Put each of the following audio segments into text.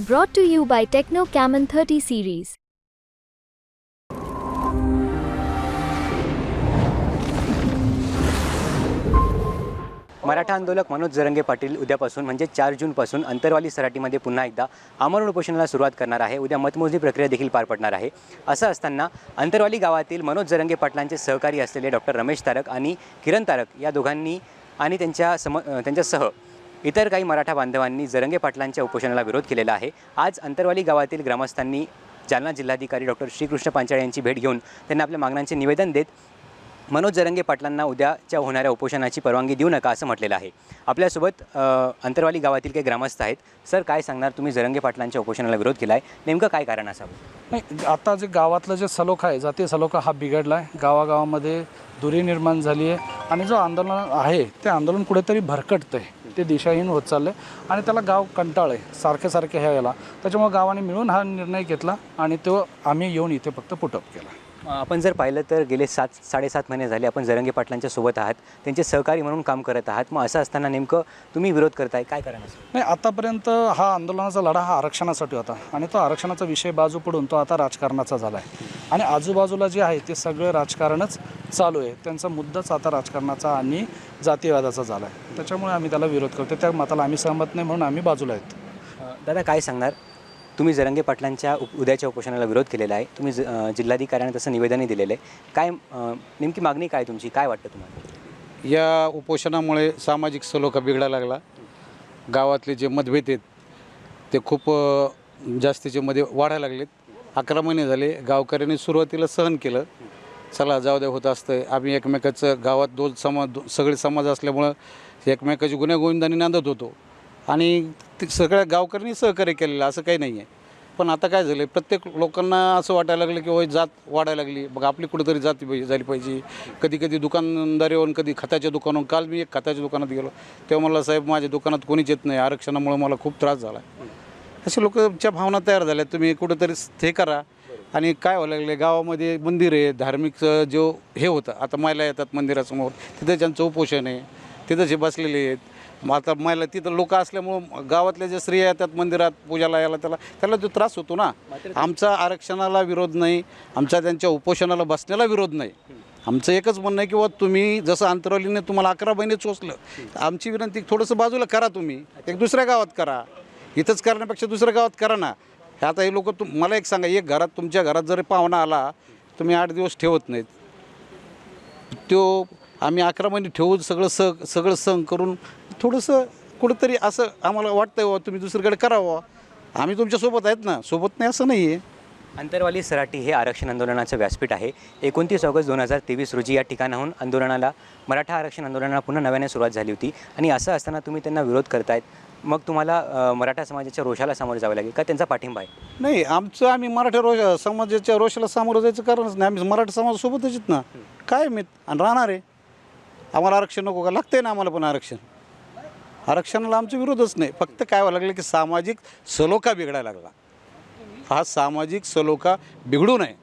Brought to you by Techno Camon 30 series. Maratha आंदोलक मनोज जरंगे पाटील उद्यापासून म्हणजे चार जूनपासून अंतरवाली सराटीमध्ये पुन्हा एकदा आमरण उपोषणाला सुरुवात करणार आहे उद्या मतमोजणी प्रक्रिया देखील पार पडणार आहे असं असताना अंतरवाली गावातील मनोज जरंगे पाटलांचे सहकारी असलेले डॉक्टर रमेश तारक आणि किरण तारक या दोघांनी आणि त्यांच्या सम त्यांच्यासह इतर काही मराठा बांधवांनी जरंगे पाटलांच्या उपोषणाला विरोध केलेला आहे. आज अंतरवाली गावातील ग्रामस्थांनी जालना जिल्हाधिकारी डॉक्टर श्रीकृष्ण पांचाळे यांची भेट घेऊन त्यांना आपल्या मागण्यांचे निवेदन देत मनोज जरंगे पाटलांना उद्याच्या होणाऱ्या उपोषणाची परवानगी देऊ नका असं म्हटलेलं आहे. आपल्यासोबत अंतरवाली गावातील काही ग्रामस्थ आहेत. सर काय सांगणार तुम्ही? जरंगे पाटलांच्या उपोषणाला विरोध केला आहे नेमकं काय कारण असावं? नाही आता जे गावातलं जे सलोखा आहे जातीय सलोखा हा बिघडला आहे गावागावामध्ये दुरी निर्माण झाली आहे आणि जो आंदोलन आहे ते आंदोलन कुठेतरी भरकटतं आहे ते दिशाहीन होत चाललं आहे आणि त्याला गाव कंटाळ आहे सारखे सारखे ह्या याला. त्याच्यामुळे गावाने मिळून हा निर्णय घेतला आणि तो आम्ही येऊन इथे फक्त पुटअप केला. आपण जर पाहिलं तर गेले सात साडेसात महिने झाले आपण जरंगे पाटलांच्या सोबत आहात. त्यांचे सहकारी म्हणून काम करत आहात. मग असं असताना नेमकं तुम्ही विरोध करताय काय असेल नाही आतापर्यंत हा आंदोलनाचा लढा हा आरक्षणासाठी होता. आणि तो आरक्षणाचा विषय बाजू पडून तो आता राजकारणाचा झाला आहे आणि आजूबाजूला जे आहे ते सगळं राजकारणच चालू आहे. त्यांचा मुद्दाच आता राजकारणाचा आणि जातीयवादाचा झाला आहे. त्याच्यामुळे आम्ही त्याला विरोध करतो त्या मताला आम्ही सहमत नाही म्हणून आम्ही बाजूला आहेत. दादा काय सांगणार? तुम्ही जरंगे पाटलांच्या उप उद्याच्या उपोषणाला विरोध केलेला आहे. तुम्ही ज- जिल्हाधिकाऱ्यांना तसं निवेदनही दिलेलं आहे. काय नेमकी मागणी काय तुमची? काय वाटतं तुम्हाला? या उपोषणामुळे सामाजिक सलोखा बिघडायला लागला. गावातले जे मतभेद आहेत ते खूप जास्तीचे मध्ये वाढायला लागलेत. अकरा महिने झाले. गावकऱ्यांनी सुरुवातीला सहन केलं. चला जाऊ द्या होत असतं आम्ही एकमेकाचं गावात दोन समाज दो सगळे समाज असल्यामुळं एकमेकाची गुन्हेगोविंदाने नांदत होतो. आणि ते सगळ्या गावकऱ्यांनी सहकार्य केलेलं असं काही नाही आहे पण आता काय झालं प्रत्येक लोकांना असं वाटायला लागलं की होय जात वाढायला लागली. मग आपली कुठेतरी जाती पाहिजे झाली पाहिजे. कधी कधी दुकानदारीवरून कधी खताच्या दुकानावर काल मी एक खताच्या दुकानात गेलो. तेव्हा मला साहेब माझ्या दुकानात कोणीच येत नाही. आरक्षणामुळे मला खूप त्रास झाला. असे लोकांच्या भावना तयार झाल्या. तुम्ही कुठंतरी हे करा. आणि काय व्हायला लागले गावामध्ये मंदिर आहे धार्मिक जो हे होतं आता महिला येतात मंदिरासमोर तिथं त्यांचं उपोषण आहे तिथं जे बसलेले आहेत मग आता महिला तिथं लोक असल्यामुळं गावातल्या ज्या स्त्रिया येतात मंदिरात पूजाला याला त्याला त्याला जो त्रास होतो ना आमचा आरक्षणाला विरोध नाही आमचा त्यांच्या उपोषणाला बसण्याला विरोध नाही. आमचं एकच म्हणणं आहे की तुम्ही जसं अंतरवलीने तुम्हाला अकरा महिने चोचलं आमची विनंती थोडंसं बाजूला करा तुम्ही एक दुसऱ्या गावात करा इथंच करण्यापेक्षा दुसऱ्या गावात करा ना आता हे लोक तुम मला एक सांगा एक घरात तुमच्या घरात जर पाहुणा आला तुम्ही आठ दिवस ठेवत नाहीत. तो आम्ही अकरा महिने ठेवून सगळं स सगळं सहन करून थोडंसं कुठंतरी असं आम्हाला वाटतंय बुवा तुम्ही दुसरीकडे करावं. आम्ही तुमच्यासोबत आहेत ना सोबत नाही असं नाही आहे अंतरवाली सराटी हे आरक्षण आंदोलनाचं व्यासपीठ आहे. एकोणतीस ऑगस्ट दोन हजार तेवीस रोजी या ठिकाणाहून आंदोलनाला मराठा आरक्षण आंदोलनाला पुन्हा नव्याने सुरुवात झाली होती आणि असं असताना तुम्ही त्यांना विरोध करतायत. मग तुम्हाला मराठा समाजाच्या रोषाला सामोरे जावं लागेल का? त्यांचा पाठिंबा आहे. नाही आमचं आम्ही मराठा रोष समाजाच्या रोषाला सामोरं जायचं कारणच नाही. आम्ही मराठा समाजासोबतच आहेत ना. काय मी आणि राहणार आहे. आम्हाला आरक्षण नको का? लागतंय ना आम्हाला पण आरक्षण. आरक्षणाला आमचा विरोधच नाही. फक्त काय व्हायला लागलं की सामाजिक सलोखा बिघडायला लागला. हा सामाजिक सलोखा बिघडू नये.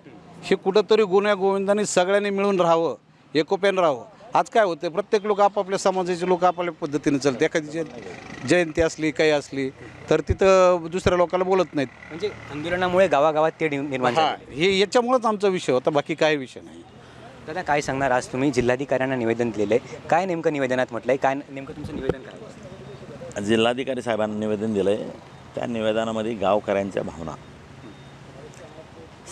हे कुठंतरी गुन्ह्या गोविंदाने सगळ्यांनी मिळून राहावं एकोप्यानं राहावं. आज काय होतं प्रत्येक लोक आपापल्या समाजाचे लोक आपापल्या पद्धतीने चालते एखादी जय- जयंती असली काही असली तर तिथं दुसऱ्या लोकांना बोलत नाहीत. म्हणजे आंदोलनामुळे गावागावात ते निर्माण हा झाले हे याच्यामुळंच आमचा विषय होता बाकी काय विषय नाही. दादा काय सांगणार? आज तुम्ही जिल्हाधिकाऱ्यांना निवेदन दिलेलं आहे. काय नेमकं निवेदनात म्हटलं आहे काय नेमकं तुमचं निवेदन काय? जिल्हाधिकारी साहेबांना निवेदन दिलं आहे त्या निवेदनामध्ये गावकऱ्यांच्या भावना.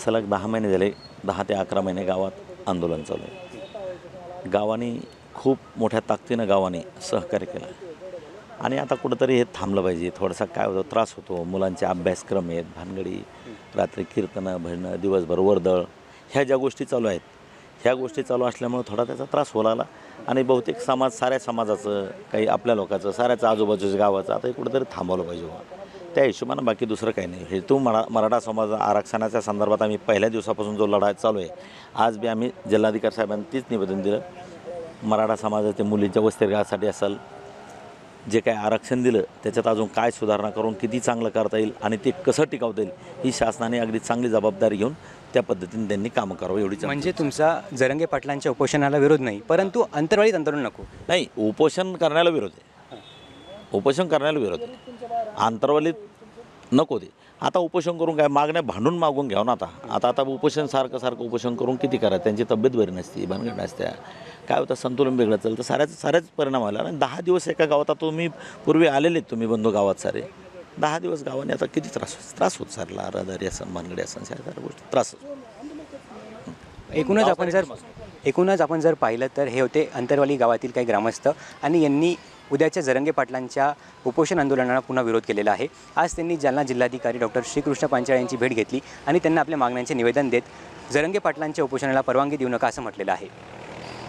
सलग दहा महिने झाले दहा ते अकरा महिने गावात आंदोलन चालू आहे. गावाने खूप मोठ्या ताकदीनं गावाने सहकार्य केलं. आणि आता कुठंतरी हे थांबलं पाहिजे. थोडासा काय होतं त्रास होतो. मुलांचे अभ्यासक्रम आहेत भानगडी रात्री कीर्तनं भजनं दिवसभर वर्दळ ह्या ज्या गोष्टी चालू आहेत ह्या गोष्टी चालू असल्यामुळे थोडा त्याचा त्रास होऊ लागला. आणि बहुतेक समाज साऱ्या समाजाचं काही आपल्या लोकांचं साऱ्याचं आजूबाजूच्या गावाचं आता हे कुठंतरी थांबवलं पाहिजे बुवा. त्या हिशोबानं बाकी दुसरं काही नाही. हे तू मरा मराठा समाज आरक्षणाच्या संदर्भात आम्ही पहिल्या दिवसापासून जो लढा चालू आहे आज बी आम्ही जिल्हाधिकारी साहेबांनी तीच निवेदन दिलं मराठा समाजाचे मुलींच्या वस्तीगृहासाठी असेल जे काय आरक्षण दिलं त्याच्यात अजून काय सुधारणा करून किती चांगलं करता येईल आणि ते कसं टिकवता येईल ही शासनाने अगदी चांगली जबाबदारी घेऊन त्या पद्धतीने त्यांनी कामं करावं एवढीच म्हणजे तुमचा जरंगे पाटलांच्या उपोषणाला विरोध नाही परंतु अंतरवाळीत आंदोलन नको. नाही उपोषण करण्याला विरोध आहे. उपोषण करण्याला विरोध आहे. आंतरवलीत नको ते. आता उपोषण करून काय मागण्या भांडून मागून घ्यावं ना आता. आता आता उपोषण सारखं सारखं उपोषण करून किती करा त्यांची तब्येत बरी नसती भानगड नसत्या. काय होतं संतुलन बिघडत चालतं साऱ्याच साऱ्याच परिणाम आला आणि दहा दिवस एका गावात आता तुम्ही पूर्वी आलेले तुम्ही बंधू गावात सारे. दहा दिवस गावाने आता किती त्रास होत त्रास होत सारला. रहदारी असं भानगडी असं साऱ्या गोष्टी. त्रास होतो. एकूणच आपण जर एकूणच आपण जर पाहिलं तर हे होते अंतरवाली गावातील काही ग्रामस्थ. आणि यांनी उद्याच्या जरंगे पाटलांच्या उपोषण आंदोलनाला पुन्हा विरोध केलेला आहे. आज त्यांनी जालना जिल्हाधिकारी डॉक्टर श्रीकृष्ण पांचाळ यांची भेट घेतली आणि त्यांना आपल्या मागण्यांचे निवेदन देत जरंगे पाटलांच्या उपोषणाला परवानगी देऊ नका असं म्हटलेलं आहे.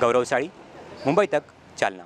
गौरव साळी मुंबई तक जालना.